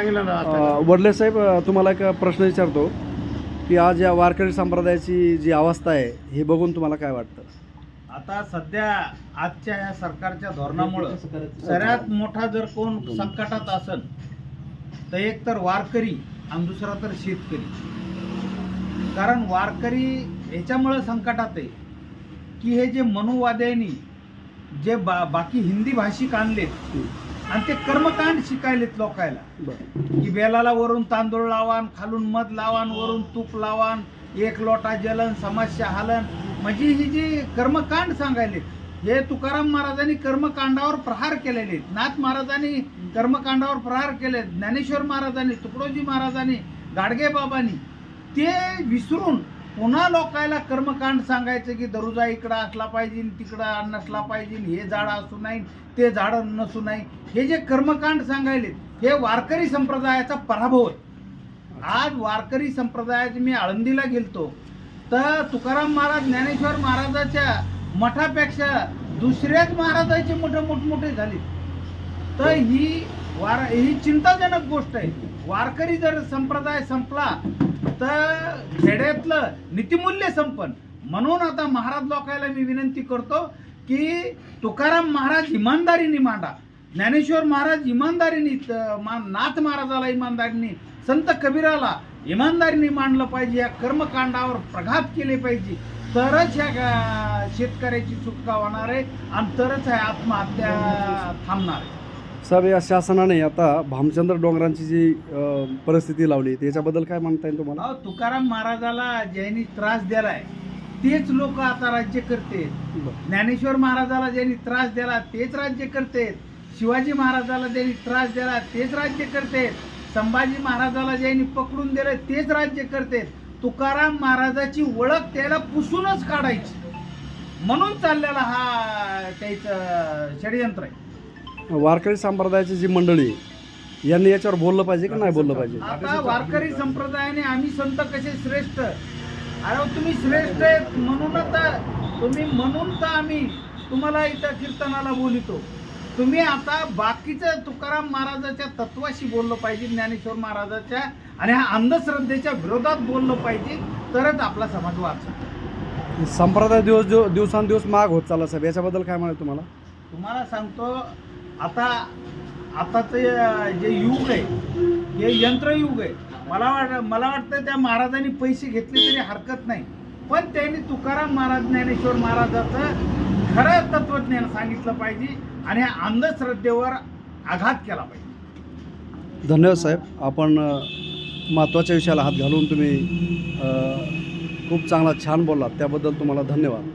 वडले साहेब तुम्हाला एक प्रश्न विचारतो की आज या वारकरी संप्रदायाची जी अवस्था आहे हे बघून तुम्हाला काय वाटतं? आता सध्या आजच्या या सरकारच्या धोरणामुळं सगळ्यात मोठा जर कोण संकटात असेल तर एक तर वारकरी आणि दुसरा तर शेतकरी. कारण वारकरी ह्याच्यामुळं संकटात आहे की हे जे मनुवाद्यांनी जे बा बाकी हिंदी भाषिक आणलेत आणि ते कर्मकांड शिकायलेत लोकायला. की बेलाला वरून तांदूळ लावान खालून मध लावान वरून तूप लावान एक लोटा जलन समस्या हालन. म्हणजे ही जी कर्मकांड सांगायले हे तुकाराम महाराजांनी कर्मकांडावर प्रहार केलेले. नाथ महाराजांनी कर्मकांडावर प्रहार केले ज्ञानेश्वर महाराजांनी तुकडोजी महाराजांनी गाडगे बाबांनी ते विसरून पुन्हा लोकायला कर्मकांड सांगायचं की दरुजा इकडं असला पाहिजे तिकडं नसला पाहिजे हे झाड असू नाही ते झाड नसू नाही हे जे कर्मकांड सांगायले हे वारकरी संप्रदायाचा पराभव आहे. आज वारकरी संप्रदायाची मी आळंदीला गेलतो तर तुकाराम महाराज ज्ञानेश्वर महाराजाच्या मठापेक्षा दुसऱ्याच महाराजाचे मठ मोठमोठे झाले तर ही वार ही चिंताजनक गोष्ट आहे. वारकरी जर संप्रदाय संपला तर खेड्यातलं नीतिमूल्य संपन. म्हणून आता महाराज लोकायला मी विनंती करतो की तुकाराम महाराज इमानदारीने मांडा. ज्ञानेश्वर महाराज इमानदारीने नाथ महाराजाला इमानदारीने संत कबीराला इमानदारीने मांडलं पाहिजे. या कर्मकांडावर प्रघात केले पाहिजे. तरच ह्या शेतकऱ्याची सुटका होणार आहे आणि तरच ह्या आत्महत्या थांबणार आहे. साहेब या शासनाने आता भामचंद्र डोंगरांची जी अ, परिस्थिती लावली त्याच्याबद्दल काय म्हणता येईल तुम्हाला? अहो तुकाराम महाराजाला ज्यांनी त्रास दिलाय तेच लोक आता राज्य करते बरं. ज्ञानेश्वर महाराजाला ज्यांनी त्रास दिला तेच राज्य करते शिवाजी महाराजाला ज्यांनी त्रास दिला तेच राज्य करते संभाजी महाराजाला ज्यांनी पकडून दिलं तेच राज्य करते तुकाराम महाराजाची ओळख त्याला पुसूनच काढायची. म्हणून चाललेला हा त्याचं षडयंत्र आहे. वारकरी संप्रदायाची जी मंडळी आहे, यांनी याच्यावर बोललं पाहिजे की नाही बोललं पाहिजे? आता वारकरी संप्रदायाने आम्ही संत कसे श्रेष्ठ? अरे तुम्ही श्रेष्ठ आहेत म्हणूनच तर तुम्ही म्हणून तर आम्ही तुम्हाला इथं कीर्तनाला बोलितो. तुम्ही आता बाकीचं तुकाराम महाराजाच्या तत्वाशी बोललं पाहिजे ज्ञानेश्वर महाराजाच्या आणि ह्या अंधश्रद्धेच्या विरोधात बोललं पाहिजे तरच आपला समाज वाचतो. संप्रदाय दिवस दिव- दिवसांदिवस माग होत चालला साहेब. याच्याबद्दल काय म्हणाल तुम्हाला? तुम्हाला सांगतो आता आताचं जे युग आहे हे यंत्रयुग आहे. मला वाट मला वाटतं त्या महाराजांनी पैसे घेतले तरी हरकत नाही. पण त्यांनी तुकाराम महाराज ज्ञानेश्वर महाराजाचं खरं तत्वज्ञान सांगितलं पाहिजे आणि अंधश्रद्धेवर आघात केला पाहिजे. धन्यवाद साहेब. आपण महत्त्वाच्या विषयाला हात घालून तुम्ही खूप चांगला छान बोललात. त्याबद्दल तुम्हाला धन्यवाद.